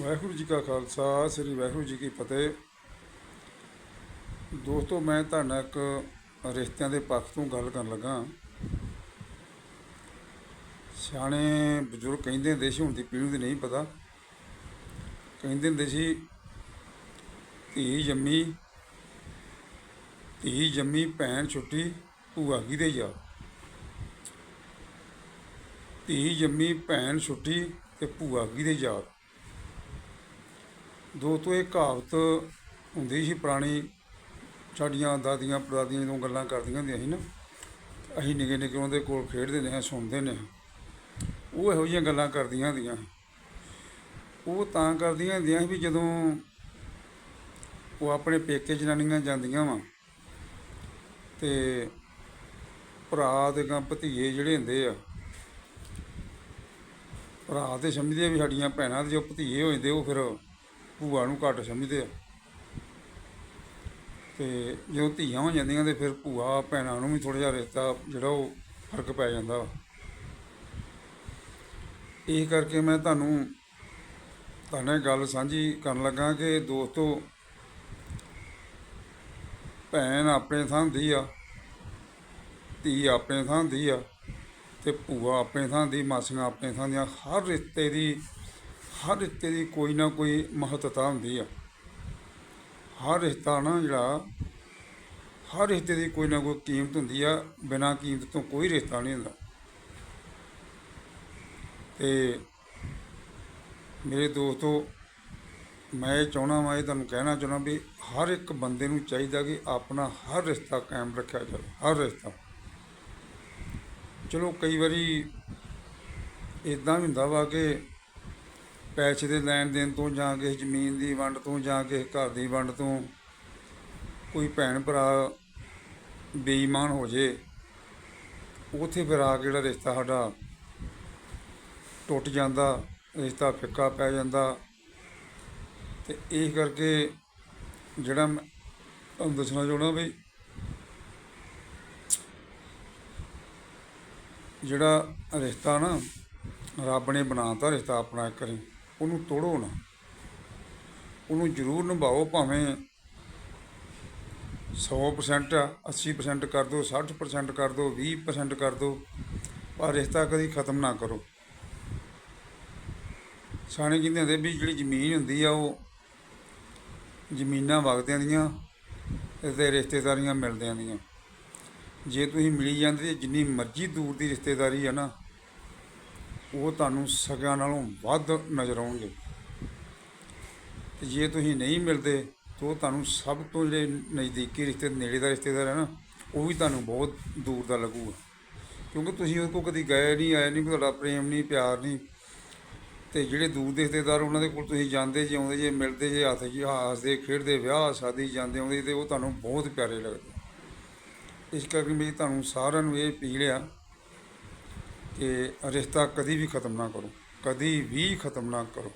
ਵਾਹਿਗੁਰੂ ਜੀ ਕਾ ਖਾਲਸਾ, ਸ੍ਰੀ ਵਾਹਿਗੁਰੂ ਜੀ ਕੀ ਫਤਿਹ। ਦੋਸਤੋ, ਮੈਂ ਤੁਹਾਡਾ ਇੱਕ ਰਿਸ਼ਤਿਆਂ ਦੇ ਪੱਖ ਤੋਂ ਗੱਲ ਕਰਨ ਲੱਗਾ। ਸਿਆਣੇ ਬਜ਼ੁਰਗ ਕਹਿੰਦੇ ਹੁੰਦੇ ਸੀ, ਹੁਣ ਦੀ ਪੀੜ੍ਹੀ ਨੂੰ ਨਹੀਂ ਪਤਾ। ਕਹਿੰਦੇ ਹੁੰਦੇ ਸੀ, ਧੀ ਜੰਮੀ ਧੀ ਜੰਮੀ, ਭੈਣ ਛੁੱਟੀ, ਭੂਆ ਕੀ ਦੇ ਜਾ? ਧੀ ਜੰਮੀ, ਭੈਣ ਛੁੱਟੀ ਤੇ ਭੂਆ ਕੀ ਦੇ ਯਾਰ ਦੋਸਤੋ ਇਹ ਕਹਾਵਤ ਹੁੰਦੀ ਸੀ ਪੁਰਾਣੀ, ਸਾਡੀਆਂ ਦਾਦੀਆਂ ਪੜਦਾਦੀਆਂ ਜਦੋਂ ਗੱਲਾਂ ਕਰਦੀਆਂ ਹੁੰਦੀਆਂ ਸੀ ਨਾ, ਅਸੀਂ ਨਿੱਕੇ ਨਿੱਕੇ ਉਹਨਾਂ ਦੇ ਕੋਲ ਖੇਡਦੇ ਨੇ, ਸੁਣਦੇ ਨੇ। ਉਹ ਇਹੋ ਜਿਹੀਆਂ ਗੱਲਾਂ ਕਰਦੀਆਂ ਹੁੰਦੀਆਂ ਉਹ ਤਾਂ ਕਰਦੀਆਂ ਹੁੰਦੀਆਂ ਸੀ ਵੀ ਜਦੋਂ ਉਹ ਆਪਣੇ ਪੇਕੇ ਜਨਾਨੀਆਂ ਜਾਂਦੀਆਂ ਵਾ, ਤੇ ਭਰਾ ਤੇ ਗਾਂ ਭਤੀਏ ਜਿਹੜੇ ਹੁੰਦੇ ਆ, ਭਰਾ ਤੇ ਸਮਝਦੇ ਵੀ ਸਾਡੀਆਂ ਭੈਣਾਂ ਦੇ ਜੋ ਭਤੀਏ ਹੋ ਜਾਂਦੇ ਉਹ ਫਿਰ ਭੂਆ ਨੂੰ ਘੱਟ ਸਮਝਦੇ ਆ। ਤੇ ਜਦੋਂ ਧੀਆਂ ਹੋ ਜਾਂਦੀਆਂ ਤੇ ਫਿਰ ਭੂਆ ਭੈਣਾਂ ਨੂੰ ਵੀ ਥੋੜਾ ਜਿਹਾ ਰਿਸ਼ਤਾ ਜਿਹੜਾ ਉਹ ਫ਼ਰਕ ਪੈ ਜਾਂਦਾ ਵਾ। ਇਹ ਕਰਕੇ ਮੈਂ ਤੁਹਾਨੂੰ, ਤੁਹਾਡੇ ਗੱਲ ਸਾਂਝੀ ਕਰਨ ਲੱਗਾ ਕਿ ਦੋਸਤੋ, ਭੈਣ ਆਪਣੇ ਥਾਂ ਦੀ ਆ, ਧੀ ਆਪਣੇ ਥਾਂ ਦੀ ਆ ਤੇ ਭੂਆ ਆਪਣੇ ਥਾਂ ਦੀ, ਮਾਸੀਆਂ ਆਪਣੇ ਥਾਂ ਦੀਆਂ, ਹਰ ਰਿਸ਼ਤੇ ਦੀ ਹਰ ਰਿਸ਼ਤੇ ਦੀ ਕੋਈ ਨਾ ਕੋਈ ਮਹੱਤਤਾ ਹੁੰਦੀ ਆ। ਹਰ ਰਿਸ਼ਤਾ ਨਾ ਜਿਹੜਾ, ਹਰ ਰਿਸ਼ਤੇ ਦੀ ਕੋਈ ਨਾ ਕੋਈ ਕੀਮਤ ਹੁੰਦੀ ਆ, ਬਿਨਾਂ ਕੀਮਤ ਤੋਂ ਕੋਈ ਰਿਸ਼ਤਾ ਨਹੀਂ ਹੁੰਦਾ। ਤੇ ਮੇਰੇ ਦੋਸਤੋ, ਮੈਂ ਇਹ ਚਾਹਣਾ ਮੈਂ ਇਹ ਤੁਹਾਨੂੰ ਕਹਿਣਾ ਚਾਹੁੰਦਾ ਵੀ ਹਰ ਇੱਕ ਬੰਦੇ ਨੂੰ ਚਾਹੀਦਾ ਕਿ ਆਪਣਾ ਹਰ ਰਿਸ਼ਤਾ ਕਾਇਮ ਰੱਖਿਆ ਜਾਵੇ, ਹਰ ਰਿਸ਼ਤਾ। ਚਲੋ ਕਈ ਵਾਰੀ ਇਦਾਂ ਵੀ ਹੁੰਦਾ ਵਾ ਕਿ ਪੈਸੇ ਦੇ ਲੈਣ ਦੇਣ ਤੋਂ ਜਾਂ ਕਿਸੇ ਜ਼ਮੀਨ ਦੀ ਵੰਡ ਤੋਂ ਜਾਂ ਕਿਸੇ ਘਰ ਦੀ ਵੰਡ ਤੋਂ ਕੋਈ ਭੈਣ ਭਰਾ ਬੇਈਮਾਨ ਹੋ ਜੇ, ਉਥੇ ਫਿਰ ਆ ਕੇ ਜਿਹੜਾ ਰਿਸ਼ਤਾ ਸਾਡਾ ਟੁੱਟ ਜਾਂਦਾ, ਰਿਸ਼ਤਾ ਫਿੱਕਾ ਪੈ ਜਾਂਦਾ। ਤੇ ਇਹ ਕਰਕੇ ਜਿਹੜਾ ਮੈਂ ਤੁਹਾਨੂੰ ਦੱਸਣਾ ਚਾਹੁੰਦਾ ਵੀ ਜਿਹੜਾ ਰਿਸ਼ਤਾ ਨਾ ਰੱਬ ਨੇ ਬਣਾਤਾ, ਰਿਸ਼ਤਾ ਆਪਣਾ ਇੱਕ ਵਾਰੀ। ਉਹਨੂੰ ਤੋੜੋ ਨਾ। ਉਹਨੂੰ ਜ਼ਰੂਰ ਨਿਭਾਓ ਭਾਵੇਂ 100% ਆ, 80% ਕਰ ਦਿਓ 60% ਕਰ ਦਿਓ 20% ਕਰ ਦਿਓ ਪਰ ਰਿਸ਼ਤਾ ਕਦੀ ਖਤਮ ਨਾ ਕਰੋ। ਸਿਆਣੇ ਕਹਿੰਦੇ ਹੁੰਦੇ ਵੀ ਜਿਹੜੀ ਜ਼ਮੀਨ ਹੁੰਦੀ ਆ ਉਹ ਜ਼ਮੀਨਾਂ ਵਗਦਿਆਂ ਦੀਆਂ ਤੇ ਰਿਸ਼ਤੇਦਾਰੀਆਂ ਮਿਲਦਿਆਂ ਦੀਆਂ। ਜੇ ਤੁਸੀਂ ਮਿਲੀ ਜਾਂਦੇ ਜਿੰਨੀ ਮਰਜ਼ੀ ਦੂਰ ਦੀ ਰਿਸ਼ਤੇਦਾਰੀ ਆ ਨਾ ਉਹ ਤੁਹਾਨੂੰ ਸਗਿਆਂ ਨਾਲੋਂ ਵੱਧ ਨਜ਼ਰ ਆਉਣਗੇ। ਤੇ ਜੇ ਤੁਸੀਂ ਨਹੀਂ ਮਿਲਦੇ, ਤਾਂ ਉਹ ਤੁਹਾਨੂੰ ਸਭ ਤੋਂ ਜਿਹੜੇ ਨਜ਼ਦੀਕੀ ਰਿਸ਼ਤੇ, ਨੇੜੇ ਦਾ ਰਿਸ਼ਤੇਦਾਰ ਹੈ ਨਾ, ਉਹ ਵੀ ਤੁਹਾਨੂੰ ਬਹੁਤ ਦੂਰ ਦਾ ਲੱਗੂਗਾ। ਕਿਉਂਕਿ ਤੁਸੀਂ ਉਹਦੇ ਕੋਲ ਕਦੀ ਗਏ ਨਹੀਂ, ਆਏ ਨਹੀਂ ਤੁਹਾਡਾ ਪ੍ਰੇਮ ਨਹੀਂ, ਪਿਆਰ ਨਹੀਂ। ਤੇ ਜਿਹੜੇ ਦੂਰ ਦੇ ਰਿਸ਼ਤੇਦਾਰ ਉਹਨਾਂ ਦੇ ਕੋਲ ਤੁਸੀਂ ਜਾਂਦੇ ਜੇ ਆਉਂਦੇ ਜੇ ਮਿਲਦੇ, ਜੇ ਹੱਥ ਜੀ, ਹਾਸਦੇ, ਖੇਡਦੇ, ਵਿਆਹ, ਸ਼ਾਦੀ, ਜਾਂਦੇ ਆਉਂਦੇ, ਤੇ ਉਹ ਤੁਹਾਨੂੰ ਬਹੁਤ ਪਿਆਰੇ ਲੱਗਦੇ। ਇਸ ਕਰਕੇ ਮੇਰੀ ਤੁਹਾਨੂੰ ਸਾਰਿਆਂ ਨੂੰ ਇਹ ਅਪੀਲ ਆ ਕਿ ਰਿਸ਼ਤਾ ਕਦੀ ਵੀ ਖਤਮ ਨਾ ਕਰੋ ਕਦੀ ਵੀ ਖਤਮ ਨਾ ਕਰੋ।